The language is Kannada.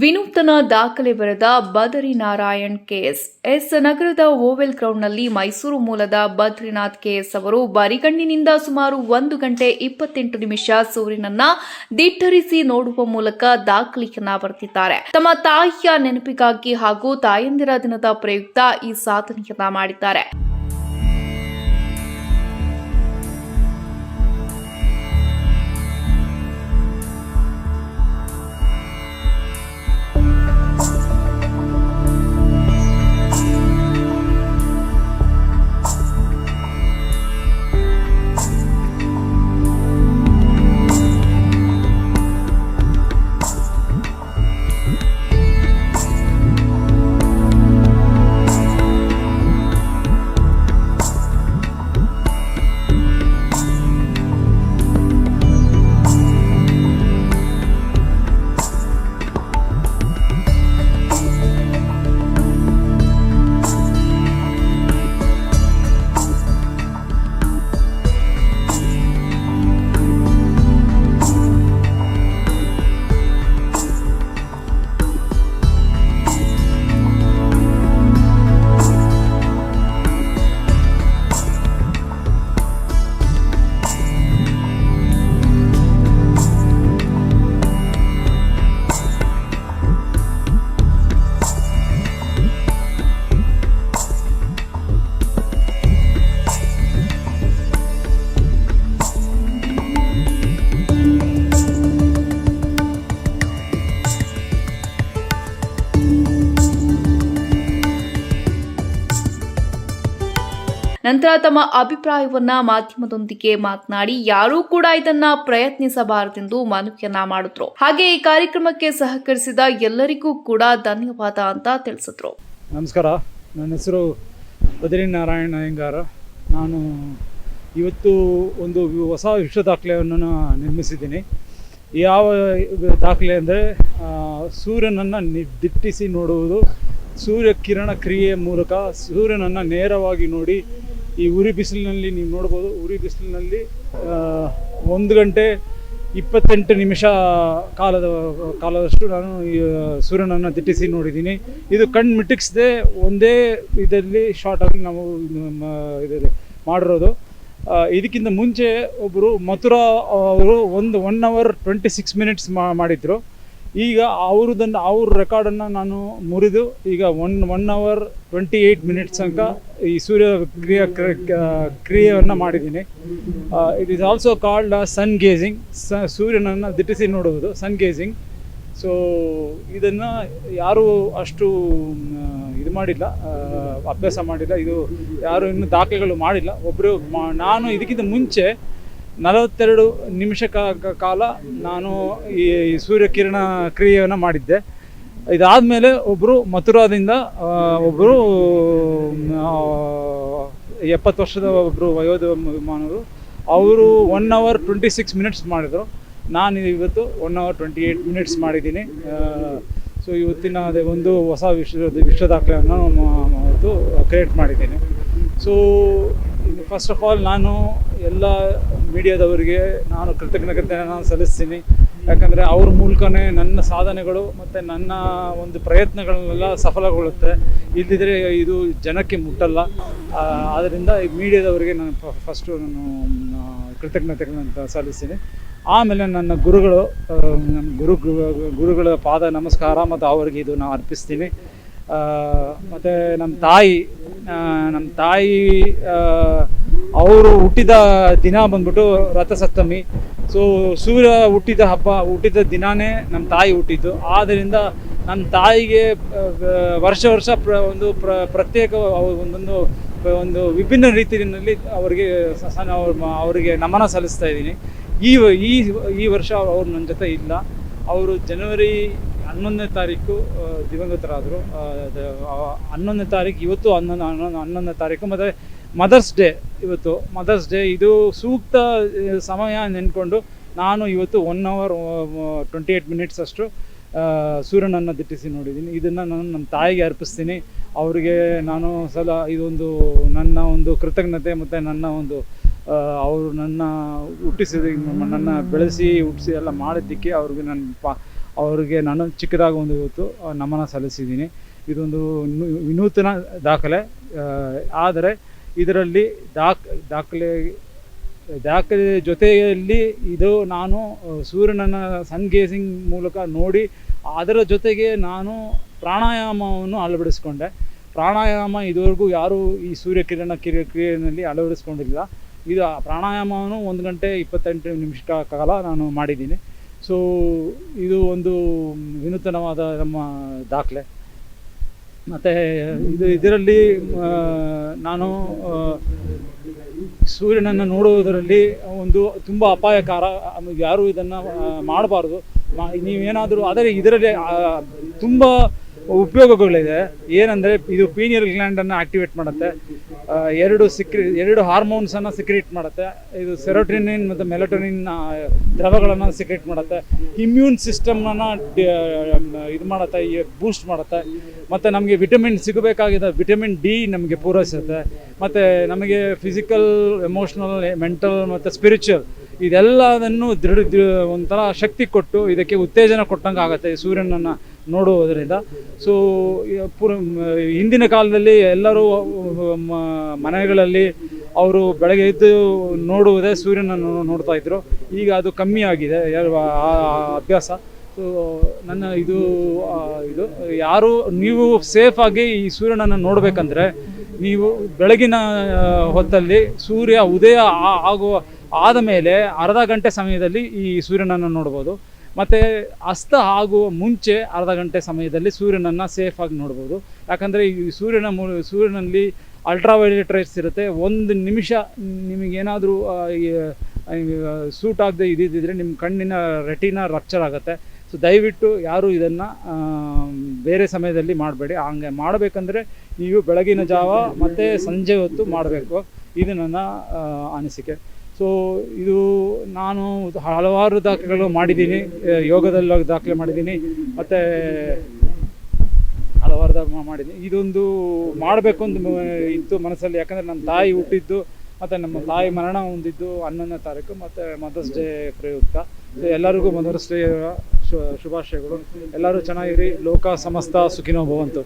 ವಿನೂತನ ದಾಖಲೆ ಬರೆದ ಬದರಿನಾರಾಯಣ್ ಕೆಎಸ್ ಎಸ್. ನಗರದ ಓವೆಲ್ ಗ್ರೌಂಡ್ನಲ್ಲಿ ಮೈಸೂರು ಮೂಲದ ಬದ್ರಿನಾಥ್ ಕೆಎಸ್ ಅವರು ಬರಿಗಣ್ಣಿನಿಂದ ಸುಮಾರು ಒಂದು ಗಂಟೆ ಇಪ್ಪತ್ತೆಂಟು ನಿಮಿಷ ಸೂರ್ಯನನ್ನ ದಿಟ್ಟರಿಸಿ ನೋಡುವ ಮೂಲಕ ದಾಖಲೆಯನ್ನ ಬರೆದಿದ್ದಾರೆ. ತಮ್ಮ ತಾಯಿಯ ನೆನಪಿಗಾಗಿ ಹಾಗೂ ತಾಯಂದಿರ ದಿನದ ಪ್ರಯುಕ್ತ ಈ ಸಾಧನೆಯನ್ನ ಮಾಡಿದ್ದಾರೆ. ನಂತರ ತಮ್ಮ ಅಭಿಪ್ರಾಯವನ್ನ ಮಾಧ್ಯಮದೊಂದಿಗೆ ಮಾತನಾಡಿ ಯಾರೂ ಕೂಡ ಇದನ್ನ ಪ್ರಯತ್ನಿಸಬಾರದೆಂದು ಮನವಿಯನ್ನ ಮಾಡಿದ್ರು. ಹಾಗೆ ಈ ಕಾರ್ಯಕ್ರಮಕ್ಕೆ ಸಹಕರಿಸಿದ ಎಲ್ಲರಿಗೂ ಕೂಡ ಧನ್ಯವಾದ ಅಂತ ತಿಳಿಸಿದ್ರು. ನಮಸ್ಕಾರ. ನನ್ನ ಹೆಸರು ಬದ್ರಿನಾರಾಯಣ ಅಯ್ಯಂಗಾರ ನಾನು ಇವತ್ತು ಒಂದು ಹೊಸ ವಿಶ್ವ ದಾಖಲೆಯನ್ನು ನಾನು ನಿರ್ಮಿಸಿದ್ದೀನಿ. ಯಾವ ದಾಖಲೆ ಅಂದರೆ ಸೂರ್ಯನನ್ನು ದಿಟ್ಟಿಸಿ ನೋಡುವುದು ಸೂರ್ಯ ಕಿರಣ ಕ್ರಿಯೆಯ ಮೂಲಕ ಸೂರ್ಯನನ್ನು ನೇರವಾಗಿ ನೋಡಿ ಈ ಉರಿ ಬಿಸಿಲಿನಲ್ಲಿ ನೀವು ನೋಡ್ಬೋದು ಉರಿ ಬಿಸಿಲಿನಲ್ಲಿ ಒಂದು ಗಂಟೆ ಇಪ್ಪತ್ತೆಂಟು ನಿಮಿಷ ಕಾಲದ, ಕಾಲದಷ್ಟು ನಾನು ಈ ಸೂರ್ಯನನ್ನು ದಿಟ್ಟಿಸಿ ನೋಡಿದ್ದೀನಿ. ಇದು ಕಣ್ಣು ಮಿಟಿಕ್ಸ್ದೆ ಒಂದೇ ಇದರಲ್ಲಿ ಶಾರ್ಟಾಗಿ ನಾವು ಇದರಲ್ಲಿ ಮಾಡಿರೋದು. ಇದಕ್ಕಿಂತ ಮುಂಚೆ ಒಬ್ಬರು ಮಥುರಾ ಅವರು ಒಂದು one hour twenty six minutes ಮಾಡಿದ್ರು. ಈಗ ಅವ್ರದನ್ನು ಅವ್ರ ರೆಕಾರ್ಡನ್ನು ನಾನು ಮುರಿದು ಈಗ one one hour twenty eight minutes ತನಕ ಈ ಸೂರ್ಯ ಕ್ರಿಯೆ ಕ್ರಿಯೆಯನ್ನು ಮಾಡಿದ್ದೀನಿ. It is also called sun gazing ಸ ಸೂರ್ಯನನ್ನು ದಿಟ್ಟಿಸಿ ನೋಡುವುದು ಸನ್ ಗೇಜಿಂಗ್ ಸೊ ಇದನ್ನು ಯಾರೂ ಅಷ್ಟು ಇದು ಮಾಡಿಲ್ಲ ಅಭ್ಯಾಸ ಮಾಡಿಲ್ಲ. ಇದು ಯಾರು ಇನ್ನೂ ದಾಖಲೆಗಳು ಮಾಡಿಲ್ಲ. ಒಬ್ಬರು ನಾನು ಇದಕ್ಕಿಂತ ಮುಂಚೆ ನಲವತ್ತೆರಡು ನಿಮಿಷ ಕಾಲ ನಾನು ಈ ಸೂರ್ಯಕಿರಣ ಕ್ರಿಯೆಯನ್ನು ಮಾಡಿದ್ದೆ ಇದಾದಮೇಲೆ ಒಬ್ಬರು ಮಥುರಾದಿಂದ ಒಬ್ಬರು ಎಪ್ಪತ್ತು ವರ್ಷದ ಒಬ್ಬರು ವಯೋಧ ಮಾನವರು ಅವರು one hour twenty six minutes ಮಾಡಿದರು ನಾನು ಇವತ್ತು one hour twenty eight minutes ಮಾಡಿದ್ದೀನಿ ಸೊ ಇವತ್ತಿನ ಅದೇ ಒಂದು ಹೊಸ ವಿಶ್ವ ವಿಶ್ವ ದಾಖಲೆಯನ್ನು ಕ್ರಿಯೇಟ್ ಮಾಡಿದ್ದೀನಿ ಸೊ ಫಸ್ಟ್ ಆಫ್ ಆಲ್ ನಾನು ಎಲ್ಲ ಮೀಡಿಯಾದವರಿಗೆ ನಾನು ಕೃತಜ್ಞತೆಯನ್ನು ಸಲ್ಲಿಸ್ತೀನಿ. ಯಾಕಂದರೆ ಅವ್ರ ಮೂಲಕನೇ ನನ್ನ ಸಾಧನೆಗಳು ಮತ್ತು ನನ್ನ ಒಂದು ಪ್ರಯತ್ನಗಳನ್ನೆಲ್ಲ ಸಫಲಗೊಳ್ಳುತ್ತೆ. ಇಲ್ಲದಿದ್ದರೆ ಇದು ಜನಕ್ಕೆ ಮುಟ್ಟಲ್ಲ. ಆದ್ದರಿಂದ ಈ ಮೀಡಿಯಾದವರಿಗೆ ನಾನು ಫಸ್ಟು ನಾನು ಕೃತಜ್ಞತೆಗಳನ್ನು ಸಲ್ಲಿಸ್ತೀನಿ. ಆಮೇಲೆ ನನ್ನ ಗುರುಗಳು ಗುರು ಗುರು- ಗುರುಗಳ ಪಾದ ನಮಸ್ಕಾರ ಮತ್ತು ಅವರಿಗೆ ಇದು ನಾನು ಅರ್ಪಿಸ್ತೀನಿ. ಮತ್ತು ನಮ್ಮ ತಾಯಿ ನಮ್ಮ ತಾಯಿ ಅವರು ಹುಟ್ಟಿದ ದಿನ ಬಂದ್ಬಿಟ್ಟು ರಥಸಪ್ತಮಿ. ಸೊ ಸೂರ್ಯ ಹುಟ್ಟಿದ ಹಬ್ಬ, ಹುಟ್ಟಿದ ದಿನಾನೇ ನಮ್ಮ ತಾಯಿ ಹುಟ್ಟಿದ್ದು. ಆದ್ದರಿಂದ ನನ್ನ ತಾಯಿಗೆ ವರ್ಷ ವರ್ಷ ಪ್ರ, ಒಂದು ಪ್ರ, ಪ್ರತ್ಯೇಕ ಒಂದೊಂದು, ಒಂದು ವಿಭಿನ್ನ ರೀತಿಯಲ್ಲಿ ಅವರಿಗೆ ಅವರಿಗೆ ನಮನ ಸಲ್ಲಿಸ್ತಾ ಇದ್ದೀನಿ. ಈ ಈ ಈ ವರ್ಷ ಅವ್ರು ನನ್ನ ಜೊತೆ ಇಲ್ಲ. ಅವರು ಜನವರಿ ಹನ್ನೊಂದನೇ ತಾರೀಕು ದಿವಂಗತರಾದರು. ಹನ್ನೊಂದನೇ ತಾರೀಕು, ಇವತ್ತು ಹನ್ನೊಂದು ಹನ್ನೊಂದು, ಹನ್ನೊಂದನೇ ತಾರೀಕು, ಮತ್ತು ಮದರ್ಸ್ ಡೇ ಇವತ್ತು. ಮದರ್ಸ್ ಡೇ, ಇದು ಸೂಕ್ತ ಸಮಯ ನೆನ್ಕೊಂಡು ನಾನು ಇವತ್ತು one hour twenty eight minutes ಅಷ್ಟು ಸೂರ್ಯನನ್ನು ದಿಟ್ಟಿಸಿ ನೋಡಿದ್ದೀನಿ. ಇದನ್ನು ನಾನು ನಮ್ಮ ತಾಯಿಗೆ ಅರ್ಪಿಸ್ತೀನಿ. ಅವರಿಗೆ ನಾನು ಸಲ, ಇದೊಂದು ನನ್ನ ಒಂದು ಕೃತಜ್ಞತೆ ಮತ್ತು ನನ್ನ ಒಂದು ಅವರು ನನ್ನ ಹುಟ್ಟಿಸಿದ, ನನ್ನ ಬೆಳೆಸಿ ಹುಟ್ಟಿಸಿ ಎಲ್ಲ ಮಾಡಿದ್ದಕ್ಕೆ ಅವ್ರಿಗೆ ನನ್ನ ಪಾ ಅವರಿಗೆ ನಾನು ಚಿಕ್ಕದಾಗಿ ಒಂದು ಇವತ್ತು ನಮನ ಸಲ್ಲಿಸಿದ್ದೀನಿ. ಇದೊಂದು ವಿನೂತನ ದಾಖಲೆ. ಆದರೆ ಇದರಲ್ಲಿ ದಾಖ, ದಾಖಲೆ ದಾಖಲೆ ಜೊತೆಯಲ್ಲಿ ಇದು ನಾನು ಸೂರ್ಯನನ್ನು ಸನ್ ಗೇಸಿಂಗ್ ಮೂಲಕ ನೋಡಿ, ಅದರ ಜೊತೆಗೆ ನಾನು ಪ್ರಾಣಾಯಾಮವನ್ನು ಅಳವಡಿಸ್ಕೊಂಡೆ. ಪ್ರಾಣಾಯಾಮ ಇದುವರೆಗೂ ಯಾರೂ ಈ ಸೂರ್ಯಕಿರಣ ಕಿರ ಕ್ರಿಯೆಯಲ್ಲಿ ಅಳವಡಿಸ್ಕೊಂಡಿಲ್ಲ. ಇದು ಪ್ರಾಣಾಯಾಮವನ್ನು ಒಂದು ಗಂಟೆ ಇಪ್ಪತ್ತೆಂಟು ನಿಮಿಷ ಕಾಲ ನಾನು ಮಾಡಿದ್ದೀನಿ. ಸೊ ಇದು ಒಂದು ವಿನೂತನವಾದ ನಮ್ಮ ದಾಖಲೆ. ಮತ್ತು ಇದು ಇದರಲ್ಲಿ ನಾನು ಸೂರ್ಯನನ್ನು ನೋಡುವುದರಲ್ಲಿ ಒಂದು ತುಂಬ ಅಪಾಯಕಾರ ಯಾರೂ ಇದನ್ನು ಮಾಡಬಾರ್ದು. ನೀವೇನಾದರೂ, ಆದರೆ ಇದರಲ್ಲಿ ತುಂಬ ಉಪಯೋಗಗಳಿದೆ. ಏನಂದರೆ ಇದು ಪೀನಿಯಲ್ ಗ್ಲ್ಯಾಂಡನ್ನು ಆಕ್ಟಿವೇಟ್ ಮಾಡುತ್ತೆ. ಎರಡು ಸಿಕ್ರಿ, ಎರಡು ಹಾರ್ಮೋನ್ಸನ್ನು ಸಿಕ್ರೇಟ್ ಮಾಡುತ್ತೆ. ಇದು ಸೆರೋಟಿನಿನ್ ಮತ್ತು ಮೆಲಟೋನಿನ್ ದ್ರವಗಳನ್ನು ಸಿಕ್ರೇಟ್ ಮಾಡುತ್ತೆ. ಇಮ್ಯೂನ್ ಸಿಸ್ಟಮನ್ನು ಇದು ಮಾಡುತ್ತೆ ಬೂಸ್ಟ್ ಮಾಡುತ್ತೆ. ಮತ್ತು ನಮಗೆ ವಿಟಮಿನ್ ಸಿಗಬೇಕಾಗಿದ್ದ ವಿಟಮಿನ್ ಡಿ ನಮಗೆ ಪೂರೈಸುತ್ತೆ. ಮತ್ತು ನಮಗೆ ಫಿಸಿಕಲ್, ಎಮೋಷ್ನಲ್, ಮೆಂಟಲ್ ಮತ್ತು ಸ್ಪಿರಿಚುವಲ್ ಇದೆಲ್ಲದನ್ನು ದೃಢ ಒಂಥರ ಶಕ್ತಿ ಕೊಟ್ಟು ಇದಕ್ಕೆ ಉತ್ತೇಜನ ಕೊಟ್ಟಂಗೆ ಆಗುತ್ತೆ ಈ ಸೂರ್ಯನನ್ನು. ನೋಡುವುದರಿಂದ. ಸೊ ಪುರ, ಹಿಂದಿನ ಕಾಲದಲ್ಲಿ ಎಲ್ಲರೂ ಮನೆಗಳಲ್ಲಿ ಅವರು ಬೆಳಗ್ಗೆ ಎದ್ದು ನೋಡುವುದೇ ಸೂರ್ಯನನ್ನು ನೋಡ್ತಾ ಇದ್ರು. ಈಗ ಅದು ಕಮ್ಮಿ ಆಗಿದೆ ಆ ಅಭ್ಯಾಸ. ಸೊ ನನ್ನ ಇದು ಇದು, ಯಾರು, ನೀವು ಸೇಫಾಗಿ ಈ ಸೂರ್ಯನನ್ನು ನೋಡಬೇಕಂದ್ರೆ ನೀವು ಬೆಳಗಿನ ಹೊತ್ತಲ್ಲಿ ಸೂರ್ಯ ಉದಯ ಆಗುವ, ಆದ ಮೇಲೆ ಅರ್ಧ ಗಂಟೆ ಸಮಯದಲ್ಲಿ ಈ ಸೂರ್ಯನನ್ನು ನೋಡ್ಬೋದು. ಮತ್ತು ಅಸ್ತ ಆಗುವ ಮುಂಚೆ ಅರ್ಧ ಗಂಟೆ ಸಮಯದಲ್ಲಿ ಸೂರ್ಯನನ್ನು ಸೇಫಾಗಿ ನೋಡ್ಬೋದು. ಯಾಕಂದರೆ ಈ ಸೂರ್ಯನ ಮೂ, ಸೂರ್ಯನಲ್ಲಿ ಅಲ್ಟ್ರಾವೈಲೆಟ್ ರೈಟ್ಸ್ ಇರುತ್ತೆ. ಒಂದು ನಿಮಿಷ ನಿಮಗೇನಾದರೂ ಸೂಟ್ ಆಗದೆ ಇದ್ದಿದ್ದರೆ ನಿಮ್ಮ ಕಣ್ಣಿನ ರೆಟಿನ ರಪ್ಚರ್ ಆಗುತ್ತೆ. ಸೊ ದಯವಿಟ್ಟು ಯಾರು ಇದನ್ನು ಬೇರೆ ಸಮಯದಲ್ಲಿ ಮಾಡಬೇಡಿ. ಹಂಗೆ ಮಾಡಬೇಕಂದ್ರೆ ನೀವು ಬೆಳಗಿನ ಜಾವ ಮತ್ತು ಸಂಜೆ ಹೊತ್ತು ಮಾಡಬೇಕು. ಇದು ನನ್ನ ಅನಿಸಿಕೆ. ಸೊ ಇದು ನಾನು ಹಲವಾರು ದಾಖಲೆಗಳು ಮಾಡಿದ್ದೀನಿ ಯೋಗದಲ್ಲಿ ದಾಖಲೆ ಮಾಡಿದ್ದೀನಿ, ಮತ್ತು ಹಲವಾರು ದಾಖಲೆ ಮಾಡಿದ್ದೀನಿ. ಇದೊಂದು ಮಾಡಬೇಕು ಅಂತ ಇತ್ತು ಮನಸ್ಸಲ್ಲಿ. ಯಾಕಂದರೆ ನಮ್ಮ ತಾಯಿ ಹುಟ್ಟಿದ್ದು, ಮತ್ತು ನಮ್ಮ ತಾಯಿ ಮರಣ ಹೊಂದಿದ್ದು ಹನ್ನೊಂದನೇ ತಾರೀಕು, ಮತ್ತು ಮದರ್ಸ್ ಡೇ ಪ್ರಯುಕ್ತ. ಎಲ್ಲರಿಗೂ ಮದರ್ಸ್ ಡೇ ಶುಭಾಶಯಗಳು. ಎಲ್ಲರೂ ಚೆನ್ನಾಗಿರಿ. ಲೋಕ ಸಮಸ್ತ ಸುಖಿನೋ ಭವಂತು.